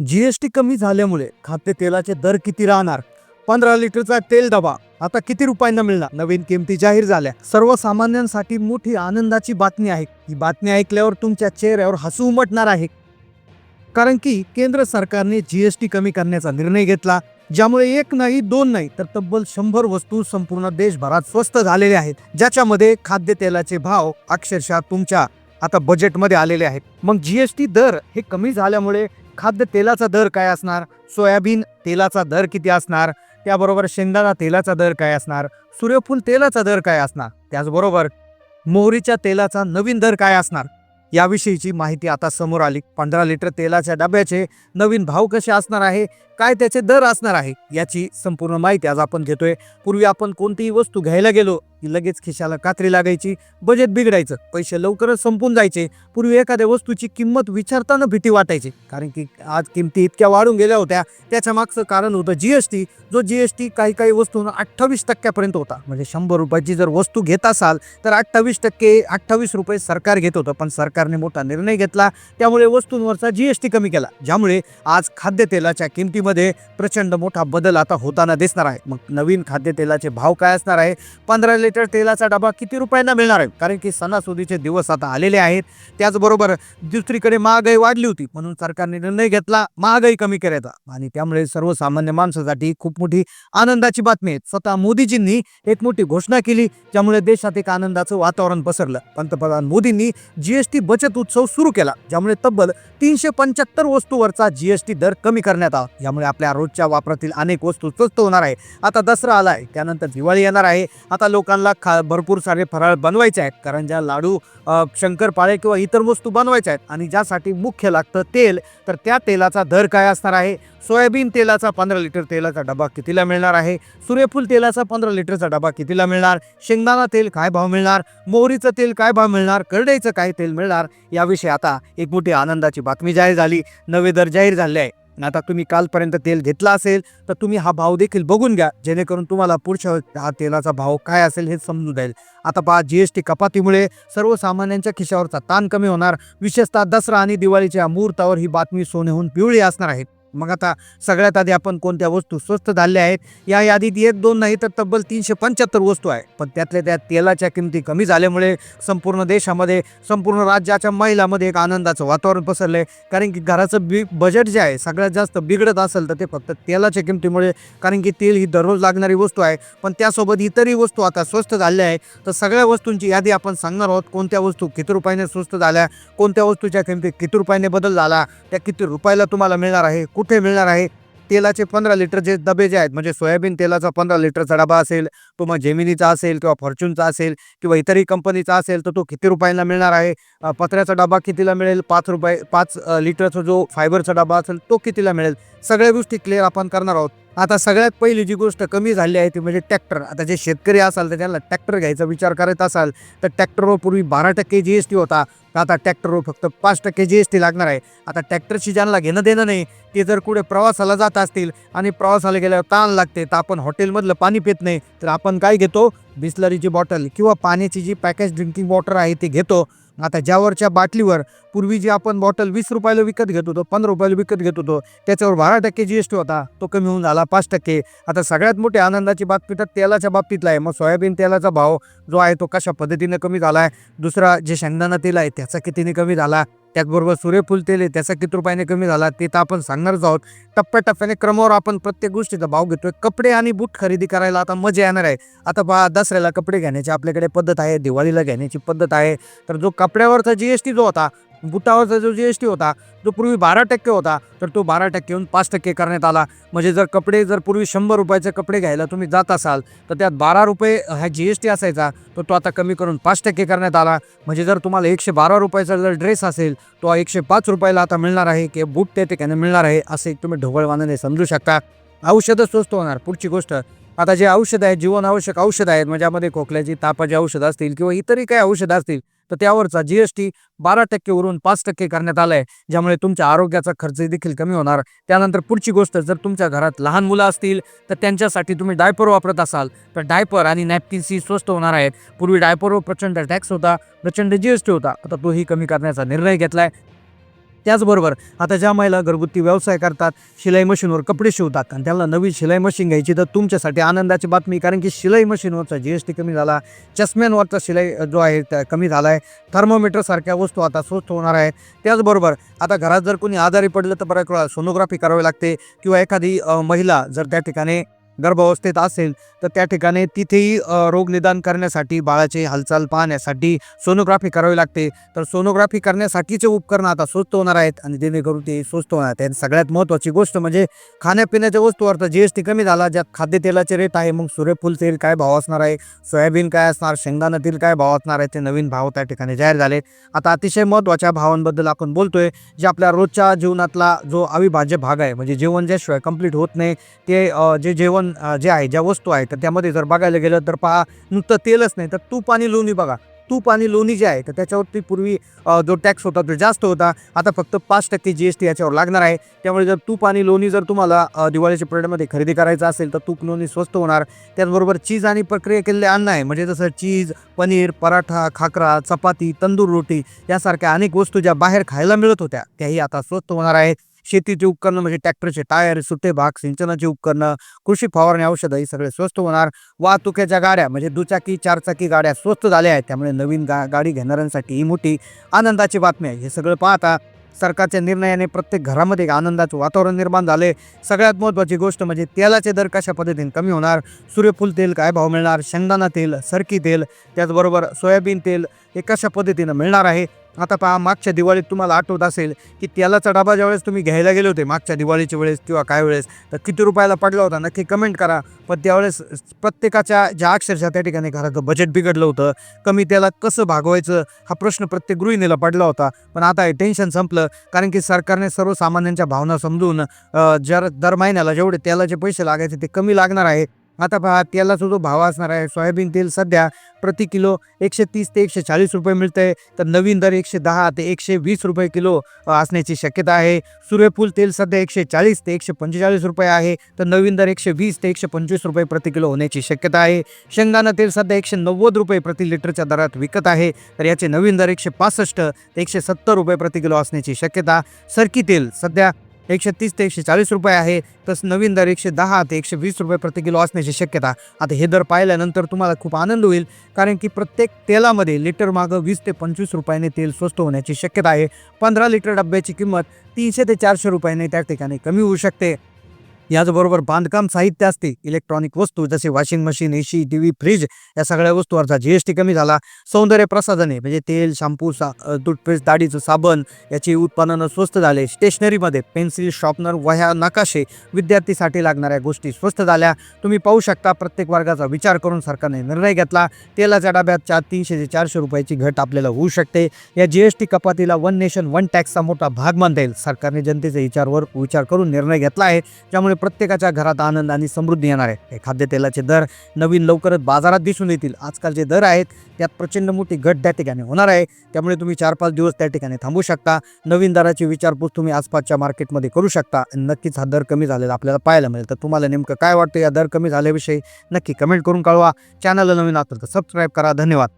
GST कमी झाल्यामुळे खाद्यतेलाचे दर किती राहणार? पंधरा लिटरचा तेल डबा. आता किती रुपयांना मिळणार? नवीन किमती जाहीर झाल्या. सर्वसामान्यांसाठी मोठी आनंदाची बातमी आहे. ही बातमी ऐकल्यावर तुमच्या चेहऱ्यावर हसू उमटणार आहे. कारण की केंद्र सरकारने जीएसटी कमी करण्याचा निर्णय घेतला ज्यामुळे एक नाही दोन नाही तर तब्बल शंभर वस्तू संपूर्ण देशभरात स्वस्त झालेल्या आहेत. ज्याच्यामध्ये खाद्यतेलाचे भाव अक्षरशः तुमच्या आता बजेटमध्ये आलेले आहेत. मग जीएसटी दर हे कमी झाल्यामुळे खाद्यतेलाचा दर काय असणार? सोयाबीन तेलाचा दर किती असणार? त्याबरोबर शेंगदाणा तेलाचा दर काय असणार? सूर्यफूल तेलाचा दर काय असणार? त्याचबरोबर मोहरीच्या तेलाचा नवीन दर काय असणार? याविषयीची माहिती आता समोर आली. पंधरा लिटर तेलाच्या डब्याचे नवीन भाव कसे असणार आहे? काय त्याचे दर असणार आहे याची संपूर्ण माहिती आज आपण घेतोय. पूर्वी आपण कोणतीही वस्तू घ्यायला गेलो की लगेच खिशाला कात्री लागायची बजेट बिघडायचं पैसे लवकरच संपून जायचे पूर्वी एखाद्या वस्तूची किंमत विचारताना भीती वाटायची. कारण की आज किमती इतक्या वाढून गेल्या होत्या. त्याच्या मागचं कारण होतं जीएसटी जो जीएसटी काही काही वस्तूंना अठ्ठावीस टक्क्यापर्यंत होता. म्हणजे शंभर रुपयाची जर वस्तू घेत असाल तर अठ्ठावीस टक्के अठ्ठावीस रुपये सरकार घेत होतं. पण सरकारने मोठा निर्णय घेतला. त्यामुळे वस्तूंवरचा जीएसटी कमी केला. ज्यामुळे आज खाद्यतेलाच्या किमतीमध्ये प्रचंड मोठा बदल आता होताना दिसणार आहे. मग नवीन खाद्यतेलाचे भाव काय असणार आहे? पंधरा लिटर तेलाचा डबा किती रुपयांना मिळणार आहे? कारण की सणासुदीचे दिवस आता आलेले आहेत. त्याचबरोबर दुसरीकडे महागाई वाढली होती. म्हणून सरकारने निर्णय घेतला महागाई कमी करायचा. आणि त्यामुळे सर्वसामान्य माणसासाठी खूप मोठी आनंदाची बातमी आहे. स्वतः मोदीजींनी एक मोठी घोषणा केली ज्यामुळे देशात एक आनंदाचं वातावरण पसरलं. पंतप्रधान मोदींनी जीएसटी बचत उत्सव सुरू केला ज्यामुळे तब्बल तीनशे पंच्याहत्तर वस्तूवरचा जीएसटी दर कमी करण्यात आला. त्यामुळे आपल्या रोजच्या वापरातील अनेक वस्तू स्वस्त होणार आहे. आता दसरा आला आहे त्यानंतर दिवाळी येणार आहे. आता लोकांना खा भरपूर सारे फराळ बनवायचे आहेत कारण ज्या लाडू शंकरपाळे किंवा इतर वस्तू बनवायच्या आहेत आणि ज्यासाठी मुख्य लागतं तेल तर त्या तेलाचा दर काय असणार आहे? सोयाबीन तेलाचा पंधरा लिटर तेलाचा डबा कितीला मिळणार आहे? सूर्यफूल तेलाचा पंधरा लिटरचा डबा कितीला मिळणार? शेंगदाणा तेल काय भाव मिळणार? मोहरीचं तेल काय भाव मिळणार? करडईचं काय तेल मिळणार? याविषयी आता एक मोठी आनंदाची बातमी जाहीर झाली. नवे दर जाहीर झाले आहे आता तुम्ही कालपर्यंत तेल घेतला असेल तर तुम्ही हा भाव देखील बघून घ्या. जेणेकरून तुम्हाला पुढच्या हा तेलाचा भाव काय असेल हे समजून जाईल. आता पहा जी एस टी कपातीमुळे सर्वसामान्यांच्या खिशावरचा ताण कमी होणार. विशेषतः दसरा आणि दिवाळीच्या मुहूर्तावर ही बातमी सोनेहून पिवळी असणार आहे. मग आता सगळ्यात आधी आपण कोणत्या वस्तू स्वस्त झाल्या आहेत या यादीत एक दोन नाही तर तब्बल तीनशे पंच्याहत्तर वस्तू आहे पण त्यातल्या त्या तेलाच्या किमती कमी झाल्यामुळे संपूर्ण देशामध्ये संपूर्ण राज्याच्या महिलामध्ये एक आनंदाचं वातावरण पसरलं आहे कारण की घराचं बि बजेट जे आहे सगळ्यात जास्त बिघडत असेल तर ते फक्त तेलाच्या किमतीमुळे कारण की तेल ही दररोज लागणारी वस्तू आहे. पण त्यासोबत इतरही वस्तू आता स्वस्त झाल्या आहे तर सगळ्या वस्तूंची यादी आपण सांगणार आहोत कोणत्या वस्तू किती रुपयाने स्वस्त झाल्या कोणत्या वस्तूच्या किमती किती रुपयाने बदल झाला त्या किती रुपयाला तुम्हाला मिळणार आहे कुठे मिळणार आहे? तेलाचे पंधरा लिटर जे डबे जे आहेत म्हणजे सोयाबीन तेलाचा पंधरा लिटरचा डबा असेल तो मग जेमिनीचा असेल किंवा फॉर्च्यूनचा असेल किंवा इतरही कंपनीचा असेल तर तो किती रुपयाला मिळणार आहे? पत्र्याचा डबा कितीला मिळेल? पाच रुपये पाच लिटरचा जो फायबरचा डबा असेल तो कितीला मिळेल? सगळ्या गोष्टी क्लिअर आपण करणार आहोत. आता सगळ्यात पहिली जी गोष्ट कमी झाली आहे ती म्हणजे ट्रॅक्टर. आता जे शेतकरी असाल तर त्यांना ट्रॅक्टर घ्यायचा विचार करत असाल तर ट्रॅक्टरवर पूर्वी बारा टक्के जी एस टी होता. तर आता ट्रॅक्टरवर फक्त पाच टक्के जी एस टी लागणार आहे. आता ट्रॅक्टरशी ज्यांना घेणं देणं नाही ते जर कुठे प्रवासाला जात असतील आणि प्रवासाला गेल्यावर ताण लागते तर आपण हॉटेलमधलं पाणी पित नाही. तर आपण काय घेतो? बिस्लरीची बॉटल किंवा पाण्याची जी पॅकेज ड्रिंकिंग वॉटर आहे ती घेतो. आता ज्यावरच्या बाटलीवर पूर्वी जी आपण बॉटल वीस रुपयाला विकत घेत होतो पंधरा रुपयाला विकत घेत होतो त्याच्यावर बारा टक्के जी एस टी होता तो कमी होऊन झाला पाच टक्के. आता सगळ्यात मोठी आनंदाची बातमी तर तेलाच्या बाबतीतला आहे. मग सोयाबीन तेलाचा भाव जो आहे तो कशा पद्धतीने कमी झाला आहे? दुसरा जे शेंगदाणा तेल आहे त्याचा कितीने कमी झाला? त्याचबरोबर सूर्यफूल तेल आहे त्याचा किती रुपयाने कमी झाला ते तर आपण सांगणारच आहोत. टप्प्याटप्प्याने क्रमावर आपण प्रत्येक गोष्टीचा भाव घेतोय. कपडे आणि बूट खरेदी करायला आता मजा येणार आहे. आता पहा दसऱ्याला कपडे घेण्याची आपल्याकडे पद्धत आहे दिवाळीला घेण्याची पद्धत आहे. तर जो कपड्यावरचा जी एस टी जो होता बुटावरचा जो जी एस टी होता जो पूर्वी बारा टक्के होता तर तो बारा टक्केहून पाच टक्के करण्यात आला. म्हणजे जर कपडे जर पूर्वी शंभर रुपयाचे कपडे घ्यायला तुम्ही जात असाल तर त्यात बारा रुपये हा जी एस टी असायचा तर तो आता कमी करून पाच टक्के करण्यात आला. म्हणजे जर तुम्हाला एकशे बारा रुपयाचा जर ड्रेस असेल तो एकशे पाच रुपयाला आता मिळणार आहे किंवा बूट त्या ठिकाणी मिळणार आहे असे एक तुम्ही ढोबळवानाने समजू शकता. औषधं स्वस्त होणार पुढची गोष्ट. आता जे औषध आहेत जीवनावश्यक औषध आहेत म्हणजे यामध्ये खोकल्याची तापाची औषधं असतील किंवा इतरही काही औषधं असतील तर त्यावरचा जी एस टी बारा टक्केवरून पाच टक्के करण्यात आलं आहे ज्यामुळे तुमच्या आरोग्याचा खर्च देखील कमी होणार. त्यानंतर पुढची गोष्ट जर तुमच्या घरात लहान मुलं असतील तर त्यांच्यासाठी तुम्ही डायपर वापरत असाल. तर डायपर आणि नॅपकिन्स ही स्वस्त होणार आहेत. पूर्वी डायपरवर प्रचंड टॅक्स होता प्रचंड जी एस टी होता. आता तोही कमी करण्याचा निर्णय घेतला आहे त्याचबरोबर आता ज्या महिला घरगुती व्यवसाय करतात शिलाई मशीनवर कपडे शिवतात आणि त्यांना नवीन शिलाई मशीन घ्यायची तर तुमच्यासाठी आनंदाची बातमी कारण की शिलाई मशीनवरचा जी एस टी कमी झाला चष्म्यांवरचा शिलाई जो आहे त्या कमी झाला आहे थर्मोमीटरसारख्या वस्तू आता स्वस्त होणार आहेत. त्याचबरोबर आता घरात जर कोणी आजारी पडलं तर बऱ्याच वेळा सोनोग्राफी करावी लागते. किंवा एखादी महिला जर त्या ठिकाणी गर्भावस्थेत असेल तर त्या ठिकाणी तिथेही रोग रोगनिदान करण्यासाठी बाळाची हालचाल पाहण्यासाठी सोनोग्राफी करावी लागते. तर सोनोग्राफी करण्यासाठीचे उपकरणं आता स्वस्त होणार आहेत आणि जेणेकरून ते स्वस्त होणार आहेत. सगळ्यात महत्त्वाची गोष्ट म्हणजे खाण्यापिण्याच्या वस्तूवर तर जी एस टी कमी झाला ज्यात खाद्यतेलाचे रेट आहे मग सूर्यफूल तेल काय भाव असणार आहे? सोयाबीन काय असणार? शेंगदाणा तेल काय भाव असणार आहे? ते नवीन भाव त्या ठिकाणी जाहीर झाले. आता अतिशय महत्त्वाच्या भावांबद्दल आपण बोलतोय जे आपल्या रोजच्या जीवनातला जो अविभाज्य भाग आहे म्हणजे जेवण ज्याशिवाय कंप्लीट होत नाही ते जे जेवण आपण जे आहे ज्या वस्तू आहेत तर त्यामध्ये जर बघायला गेलं तर पहा नुसतं तेलच नाही. तर तूप आणि लोणी बघा. तूप आणि लोणी जे आहे तर त्याच्यावरती पूर्वी जो टॅक्स होता तो जास्त होता. आता फक्त पाच टक्के जी एस टी याच्यावर लागणार आहे. त्यामुळे जर तूप आणि लोणी जर तुम्हाला दिवाळीच्या पिरियडमध्ये खरेदी करायचं असेल तर तूप लोणी स्वस्त होणार. त्याचबरोबर चीज आणि प्रक्रिया केलेले अन्न आहे. म्हणजे जसं चीज पनीर पराठा खाकरा चपाती तंदूर रोटी यासारख्या अनेक वस्तू ज्या बाहेर खायला मिळत होत्या त्याही आता स्वस्त होणार आहेत. शेतीची उपकरणं म्हणजे ट्रॅक्टरचे टायर सुटे भाग सिंचनाची उपकरणं कृषी फवारणी औषधं ही सगळे स्वस्त होणार. वाहतुकीच्या गाड्या म्हणजे दुचाकी चारचाकी गाड्या स्वस्त झाल्या आहेत. त्यामुळे नवीन गा गाडी घेणाऱ्यांसाठी ही मोठी आनंदाची बातमी आहे. हे सगळं पाहता सरकारच्या निर्णयाने प्रत्येक घरामध्ये एक आनंदाचं वातावरण निर्माण झाले सगळ्यात महत्त्वाची गोष्ट म्हणजे तेलाचे दर कशा पद्धतीने कमी होणार? सूर्यफूल तेल काय भाव मिळणार? शेंगदाणा तेल सरकी तेल त्याचबरोबर सोयाबीन तेल हे कशा पद्धतीनं मिळणार आहे? आता पहा मागच्या दिवाळीत तुम्हाला आठवत असेल की तेलाचा डबा ज्यावेळेस तुम्ही घ्यायला गेले होते मागच्या दिवाळीच्या वेळेस किंवा काय वेळेस तर किती रुपयाला पडला होता? नक्की कमेंट करा. पण त्यावेळेस प्रत्येकाच्या ज्या अक्षरशः त्या ठिकाणी घराचं बजेट बिघडलं होतं कमी तेलात कसं भागवायचं हा प्रश्न प्रत्येक गृहिणीला पडला होता. पण आता हे टेन्शन संपलं कारण की सरकारने सर्वसामान्यांच्या भावना समजून जर दर महिन्याला जेवढे तेलाचे पैसे लागायचे ते कमी लागणार आहे. आता पहा तेलाचा जो भाव असणार आहे सोयाबीन तेल सध्या प्रति किलो एकशे तीस ते एकशे चाळीस रुपये मिळतंय. तर नवीन दर एकशे दहा ते एकशे वीस रुपये किलो असण्याची शक्यता आहे. सूर्यफूल तेल सध्या एकशे चाळीस ते एकशे पंचेचाळीस रुपये आहे. तर नवीन दर एकशे वीस ते एकशे पंचवीस रुपये प्रति किलो होण्याची शक्यता आहे. शेंगदाणा तेल सध्या एकशे नव्वद रुपये प्रति लिटरच्या दरात विकत आहे. तर याचे नवीन दर एकशे पासष्ट ते एकशे सत्तर रुपये प्रति किलो असण्याची शक्यता. सरकी तेल सध्या एकशे तीस ते एकशे चाळीस रुपये आहे. तसं नवीन दर एकशे दहा ते एकशे वीस रुपये प्रति किलो असण्याची शक्यता. आता हे दर पाहिल्यानंतर तुम्हाला खूप आनंद होईल. कारण की प्रत्येक तेलामध्ये लिटर मागं वीस ते पंचवीस रुपयाने तेल स्वस्त होण्याची शक्यता आहे. पंधरा लिटर डब्याची किंमत तीनशे ते चारशे रुपयाने त्या ठिकाणी कमी होऊ शकते. याचबरोबर बांधकाम साहित्य असते इलेक्ट्रॉनिक वस्तू जसे washing machine AC T V fridge या सगळ्या वस्तूवरचा जी एस टी कमी झाला. सौंदर्य प्रसाधने म्हणजे तेल शॅम्पू सा टूथपेस्ट दाढीचं साबण याची उत्पादनं स्वस्त झाले. स्टेशनरीमध्ये पेन्सिल शॉर्पनर वह्या नकाशे विद्यार्थीसाठी लागणाऱ्या गोष्टी स्वस्त झाल्या. तुम्ही पाहू शकता प्रत्येक वर्गाचा विचार करून सरकारने निर्णय घेतला. तेलाच्या डब्यात चार तीनशे ते चारशे रुपयाची घट आपल्याला होऊ शकते. या जी एस टी कपातीला वन नेशन वन टॅक्सचा मोठा भाग मानता येईल. सरकारने जनतेच्या विचारवर विचार करून निर्णय घेतला आहे. त्यामुळे प्रत्येकाच्या घरात आनंद आणि समृद्धी येणार आहे. खाद्यतेलाचे दर नवीन लवकरच बाजारात दिसून येतील. आजकाल जे दर आहेत त्यात प्रचंड मोठी घट त्या ठिकाणी होणार आहे. त्यामुळे तुम्ही चार पाच दिवस त्या ठिकाणी थांबू शकता. नवीन दराची विचारपूस तुम्ही आसपासच्या मार्केटमध्ये करू शकता. नक्कीच हा दर कमी झालेला आपल्याला पाहायला मिळेल. तर तुम्हाला नेमकं काय वाटतं या दर कमी झाल्याविषयी नक्की कमेंट करून कळवा. चॅनलला नवीन असेल तर सबस्क्राईब करा. धन्यवाद.